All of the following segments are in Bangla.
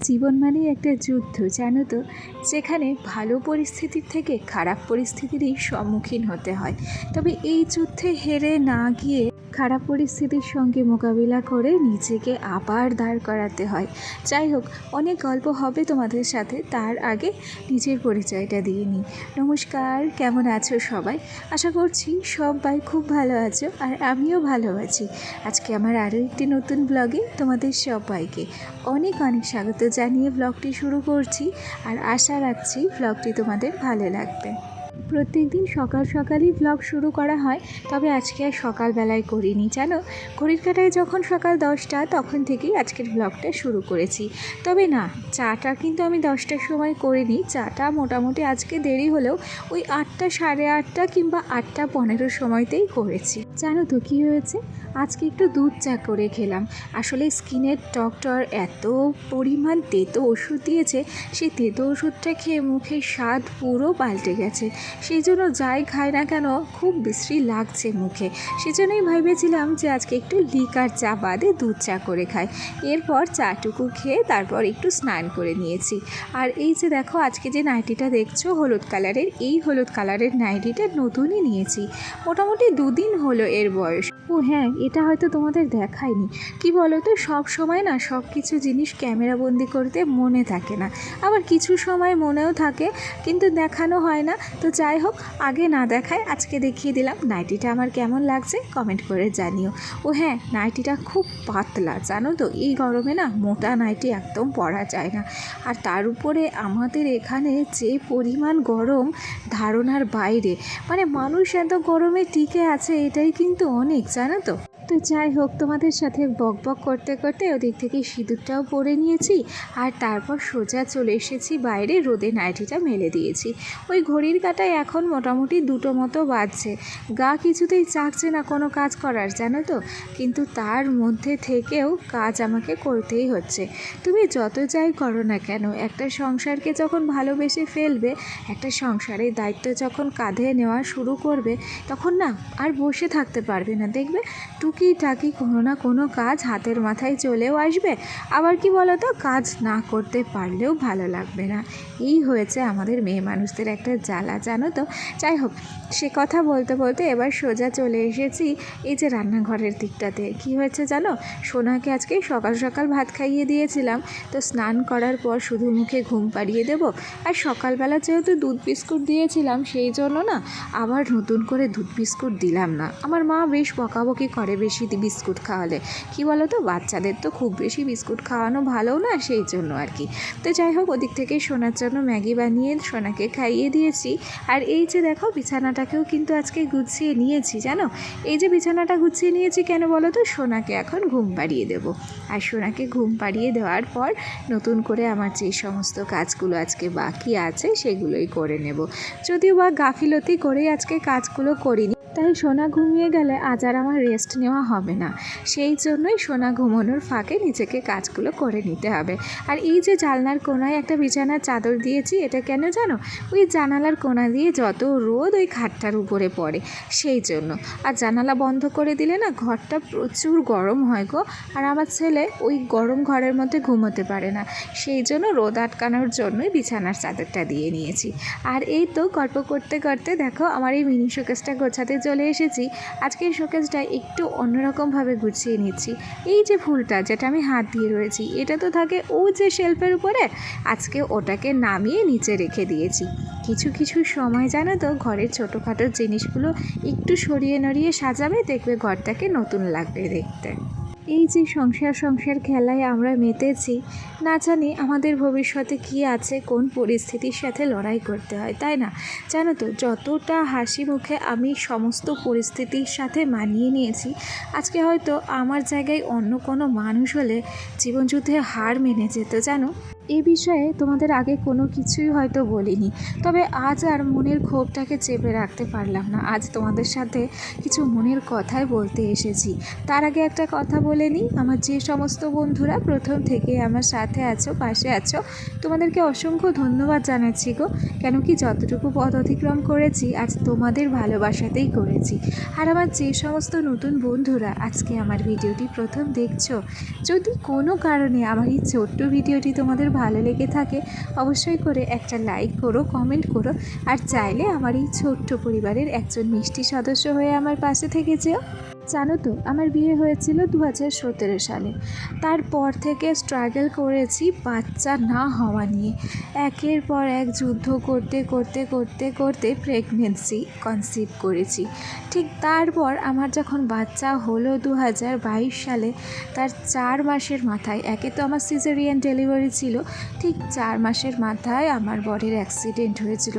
জীবন মানেই একটা যুদ্ধ, জানো তো? যেখানে ভালো পরিস্থিতির থেকে খারাপ পরিস্থিতিরই সম্মুখীন হতে হয়। তবে এই যুদ্ধে হেরে না গিয়ে খারাপ পরিস্থিতির সঙ্গে মোকাবিলা করে নিজেকে আবার দাঁড় করাতে হয়। যাই হোক, অনেক গল্প হবে তোমাদের সাথে, তার আগে নিজের পরিচয়টা দিয়ে নিই। নমস্কার, কেমন আছো সবাই? আশা করছি সবাই খুব ভালো আছো আর আমিও ভালো আছি। আজকে আমার আরও একটি নতুন ব্লগে তোমাদের সবাইকে অনেক অনেক স্বাগত জানিয়ে ব্লগটি শুরু করছি আর আশা রাখছি ব্লগটি তোমাদের ভালো লাগবে। প্রত্যেক দিন সকাল সকালই ব্লগ শুরু করা হয়, তবে আজকে আর সকালবেলায় করিনি, জানো? ঘড়ির কাটায় যখন সকাল দশটা, তখন থেকেই আজকের ব্লগটা শুরু করেছি। তবে না, চাটা কিন্তু আমি দশটার সময় করিনি, চাটা মোটামুটি আজকে দেরি হলেও ওই আটটা সাড়ে আটটা কিংবা আটটা পনেরো সময়তেই করেছি। জানো তো কী হয়েছে? আজকে একটু দুধ চা করে খেলাম। আসলে স্কিনের ডক্টর এত পরিমাণ তেতো ওষুধ দিয়েছে, সেই তেতো ওষুধটা খেয়ে মুখের স্বাদ পুরো পাল্টে গেছে। সেই জন্য যাই খাই না কেন খুব বিশ্রী লাগছে মুখে। সেজন্যই ভেবেছিলাম যে আজকে একটু লিকার চা বাদে দুধ চা করে খাই। এরপর চাটুকু খেয়ে তারপর একটু স্নান করে নিয়েছি। আর এই যে দেখো, আজকে যে নাইটিটা দেখছ, হলুদ কালারের, এই হলুদ কালারের নাইটিটা নতুনই নিয়েছি। মোটামুটি দুদিন হলো এর বয়স। ও হ্যাঁ এটা হয়তো তোমাদের দেখায়নি। কি বলো তো সব সময় না সব কিছু জিনিস ক্যামেরাবন্দি করতে মনে থাকে না। আবার কিছু সময় মনেও থাকে, কিন্তু দেখানো হয় না। তো যাই হোক, আগে না দেখায় আজকে দেখিয়ে দিলাম নাইটিটা আমার কেমন লাগছে কমেন্ট করে জানিও। ও হ্যাঁ নাইটিটা খুব পাতলা, জানো তো? এই গরমে না মোটা নাইটি একদম পরা যায় না। আর তার উপরে আমাদের এখানে যে পরিমাণ গরম ধারণার বাইরে। মানে মানুষ এত গরমে টিকে আছে, এটাই কিন্তু অনেক, জানো তো? তো যাই হোক, তোমাদের সাথে বক বক করতে করতে ওদিক থেকে সিঁদুরটাও পরে নিয়েছি আর তারপর সোজা চলে এসেছি বাইরে রোদে নাইটিটা মেলে দিয়েছি। ওই ঘড়ির কাটায় এখন মোটামুটি দুটো মতো বাজছে। গা কিছুতেই চাকছে না কোনো কাজ করার, জানো তো? কিন্তু তার মধ্যে থেকেও কাজ আমাকে করতেই হচ্ছে। তুমি যত যাই করো না কেন, একটা সংসারকে যখন ভালোবেসে ফেলবে, একটা সংসারের দায়িত্ব যখন কাঁধে নেওয়া শুরু করবে, তখন না আর বসে থাকতে পারবে না, দেখবে? টুকিটাকি কোনো না কোনো কাজ হাতের মাথায় চলেও আসবে। আবার কি বলতো, কাজ না করতে পারলেও ভালো লাগবে না। এই হয়েছে আমাদের মেয়ে মানুষদের একটা জ্বালা, জানো তো? যাই হোক, সে কথা বলতে বলতে এবার সোজা চলে এসেছি এই যে রান্নাঘরের দিকটাতে। কি হয়েছে জানো? সোনাকে আজকে সকাল সকাল ভাত খাইয়ে দিয়েছিলাম। তো স্নান করার পর শুধু মুখে ঘুম পাড়িয়ে দেব। আর সকালবেলা যেহেতু দুধ বিস্কুট দিয়েছিলাম, সেই জন্য না আবার নতুন করে দুধ বিস্কুট দিলাম না। আমার মা বেশ বকাবকি করে বেশি বিস্কুট খাওয়ালে। কি বলো তো বাচ্চাদের তো খুব বেশি বিস্কুট খাওয়ানো ভালো না, সেই জন্য আর কি। তো যাই হোক, ওদিক থেকে সোনার জন্য ম্যাগি বানিয়ে সোনাকে খাইয়ে দিয়েছি। আর এই যে দেখো, বিছানাটাকেও কিন্তু আজকে গুছিয়ে নিয়েছি, জানো? এই যে বিছানাটা গুছিয়ে নিয়েছি কেন বলো তো সোনাকে এখন ঘুম পাড়িয়ে দেবো। আর সোনাকে ঘুম পাড়িয়ে দেওয়ার পর নতুন করে আমার যে সমস্ত কাজগুলো আজকে বাকি আছে, সেগুলোই করে নেব। যদিও বা গাফিলতি করেই আজকে কাজগুলো করিনি তাই সোনা ঘুমিয়ে গেলে আজ আর আমার রেস্ট নেওয়া হবে না। সেই জন্যই সোনা ঘুমানোর ফাঁকে নিজেকে কাজগুলো করে নিতে হবে। আর এই যে জানলার কোনায় একটা বিছানার চাদর দিয়েছি, এটা কেন জানো? ওই জানালার কোনা দিয়ে যত রোদ ওই খাটটার উপরে পড়ে। সেই জন্য। আর জানালা বন্ধ করে দিলে না ঘরটা প্রচুর গরম হয় গো। আর আমার ছেলে ওই গরম ঘরের মধ্যে ঘুমোতে পারে না। সেই জন্য রোদ আটকানোর জন্যই বিছানার চাদরটা দিয়ে নিয়েছি। আর এই তো গল্প করতে করতে দেখো আমার এই মিনি শোকেসটা গোছাতে চলে এসেছি, আজকের শোকেসটা একটু অন্যরকমভাবে গুছিয়ে নিচ্ছি। এই যে ফুলটা যেটা আমি হাত দিয়ে রয়েছি, এটা তো থাকে ও যে শেলফের উপরে, আজকে ওটাকে নামিয়ে নিচে রেখে দিয়েছি। কিছু কিছু সময় জানো তো, ঘরের ছোটোখাটো জিনিসগুলো একটু সরিয়ে নড়িয়ে সাজাবে, দেখবে ঘরটাকে নতুন লাগবে দেখতে। এই যে সংসার সংসার খেলায় আমরা মেতেছি, না জানি আমাদের ভবিষ্যতে কি আছে, কোন পরিস্থিতির সাথে লড়াই করতে হয়, তাই না? জানো তো, যতটা হাসি মুখে আমি সমস্ত পরিস্থিতির সাথে মানিয়ে নিয়েছি, আজকে হয়তো আমার জায়গায় অন্য কোনো মানুষ হলে জীবনযুদ্ধে হার মেনে যেত, জানো? এ বিষয়ে তোমাদের আগে কোনো কিছুই হয়তো বলিনি। তবে আজ আর মনের ক্ষোভটাকে চেপে রাখতে পারলাম না। আজ তোমাদের সাথে কিছু মনের কথাই বলতে এসেছি। তার আগে একটা কথা বলে নিই। আমার যে সমস্ত বন্ধুরা প্রথম থেকে আমার সাথে আছো, পাশে আছো, তোমাদেরকে অসংখ্য ধন্যবাদ জানাচ্ছি গো। কেন কি যতটুকু পথ অতিক্রম করেছি, আজ তোমাদের ভালোবাসাতেই করেছি। আর আমার যে সমস্ত নতুন বন্ধুরা আজকে আমার ভিডিওটি প্রথম দেখছ, যদি কোনো কারণে আমার এই ছোট্ট ভিডিওটি তোমাদের ভালো লেগে থাকে, অবশ্যই করে একটা লাইক করো কমেন্ট করো। আর চাইলে আমার এই ছোট্ট পরিবারের একজন মিষ্টি সদস্য হয়ে আমার পাশে থেকে যেও। জানো তো, আমার বিয়ে হয়েছিল দু হাজার সতেরো সালে। তারপর থেকে স্ট্রাগল করেছি বাচ্চা না হওয়া নিয়ে। একের পর এক যুদ্ধ করতে করতে করতে করতে প্রেগনেন্সি কনসিভ করেছি। ঠিক তারপর আমার যখন বাচ্চা হলো দু হাজার বাইশ সালে, তার চার মাসের মাথায়, একে তো আমার সিজারিয়ান ডেলিভারি ছিল, ঠিক চার মাসের মাথায় আমার বডির অ্যাক্সিডেন্ট হয়েছিল।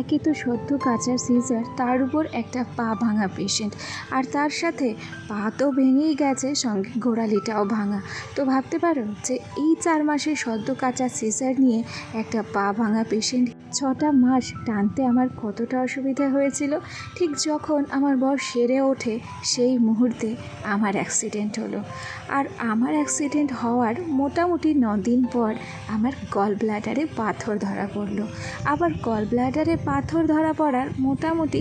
একে তো সদ্য কাঁচার সিজার তার উপর একটা পা ভাঙা পেশেন্ট আর তার সাথে পা তো ভেঙেই গেছে, সঙ্গে গোড়ালিটাও ভাঙা। তো ভাবতে পারো যে এই চার মাসে সদ্য কাঁচা সিজার নিয়ে একটা পা ভাঙা পেশেন্ট ছটা মাস টানতে আমার কতটা অসুবিধা হয়েছিল, ঠিক যখন আমার বর সেরে ওঠে সেই মুহূর্তে আমার অ্যাক্সিডেন্ট হলো। আর আমার অ্যাক্সিডেন্ট হওয়ার মোটামুটি দিন পর আমার গল ব্লাডারে পাথর ধরা পড়ল। আবার গল ব্লাডারে পাথর ধরা পড়ার মোটামুটি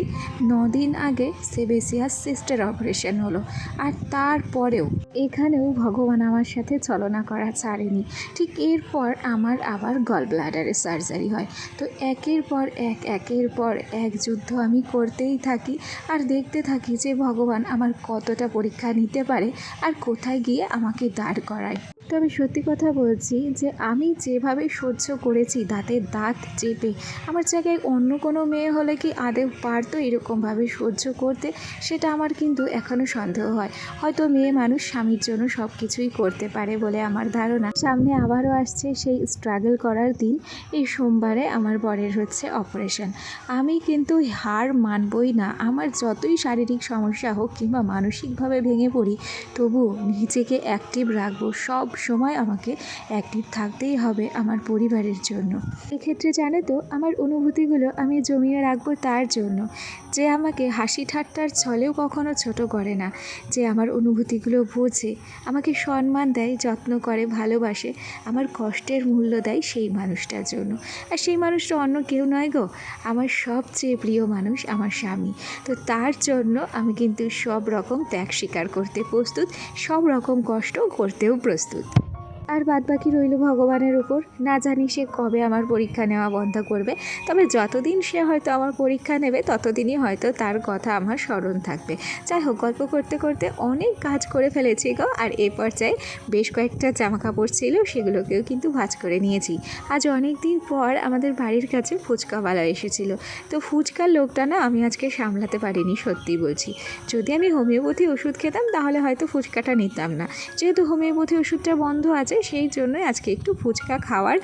দিন আগে সেবেসিয়াস সিস্টের অপারেশন হলো। আর তারপরেও এখানেও ভগবান আমার সাথে ছলনা করা ছাড়েনি। ঠিক এরপর আমার আবার গল ব্লাডারে সার্জারি হয়। তো একের পর এক, একের পর এক যুদ্ধ আমি করতেই থাকি আর দেখতে থাকি যে ভগবান আমার কতটা পরীক্ষা নিতে পারে আর কোথায় গিয়ে আমাকে দাঁড় করায়। তবে সত্যি কথা বলছি যে আমি যেভাবে সহ্য করেছি দাঁতে দাঁত চেপে, আমার জায়গায় অন্য কোনো মেয়ে হলে কি আদেও পারতো এরকমভাবে সহ্য করতে? সেটা আমার কিন্তু এখনও সন্দেহ হয়। হয়তো মেয়ে মানুষ স্বামীর জন্য সব কিছুই করতে পারে বলে আমার ধারণা। সামনে আবারও আসছে সেই স্ট্রাগল করার দিন। এই সোমবারে আমার বরের হচ্ছে অপারেশন আমি কিন্তু হার মানবই না। আমার যতই শারীরিক সমস্যা হোক কিংবা মানসিকভাবে ভেঙে পড়ি তবু নিজেকে অ্যাক্টিভ রাখব, সব সময় আমাকে অ্যাক্টিভ থাকতেই হবে আমার পরিবারের জন্য। এক্ষেত্রে জানো তো, আমার অনুভূতিগুলো আমি জমিয়ে রাখব তার জন্য। যে আমাকে হাসি ঠাট্টার ছলেও কখনো ছোট করে না, যে আমার অনুভূতিগুলো বোঝে, আমাকে সম্মান দেয়, যত্ন করে, ভালোবাসে, আমার কষ্টের মূল্য দেয় সেই মানুষটার জন্য। আর সেই মানুষটা অন্য কেউ নয় গো, আমার সবচেয়ে প্রিয় মানুষ আমার স্বামী। তো তার জন্য আমি কিন্তু সব রকম ত্যাগ স্বীকার করতে প্রস্তুত, সব রকম কষ্ট করতেও প্রস্তুত। আর বাদ বাকি রইল ভগবানের উপর। না জানি সে কবে আমার পরীক্ষা নেওয়া বন্ধ করবে, তবে যতদিন সে হয়তো আমার পরীক্ষা নেবে, ততদিনই হয়তো তার কথা আমার স্মরণ থাকবে। যাই হোক, গল্প করতে করতে অনেক কাজ করে ফেলেছি গো, আর এ পর্যায়ে বেশ কয়েকটা জামা কাপড় ছিল, সেগুলোকেও কিন্তু ভাজ করে নিয়েছি। আজ অনেক দিন পর আমাদের বাড়ির কাছে ফুচকাওয়ালা এসেছিল। তো ফুচকার লোকটা না আমি আজকে সামলাতে পারিনি সত্যি বলছি। যদি আমি হোমিওপ্যাথি ওষুধ খেতাম, তাহলে হয়তো ফুচকাটা নিতাম না। যেহেতু হোমিওপ্যাথি ওষুধটা বন্ধ আছে সেই জন্যই আজকে একটু ফুচকা খাওয়ার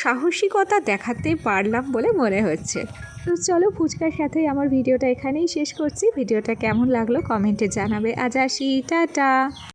সাহসিকতা দেখাতে পারলাম বলে মনে হচ্ছে। তো চলো ফুচকার সাথে আমার ভিডিওটা এখানেই শেষ করছি। ভিডিওটা কেমন লাগল কমেন্টে জানাবে। আজ আসি। টাটা!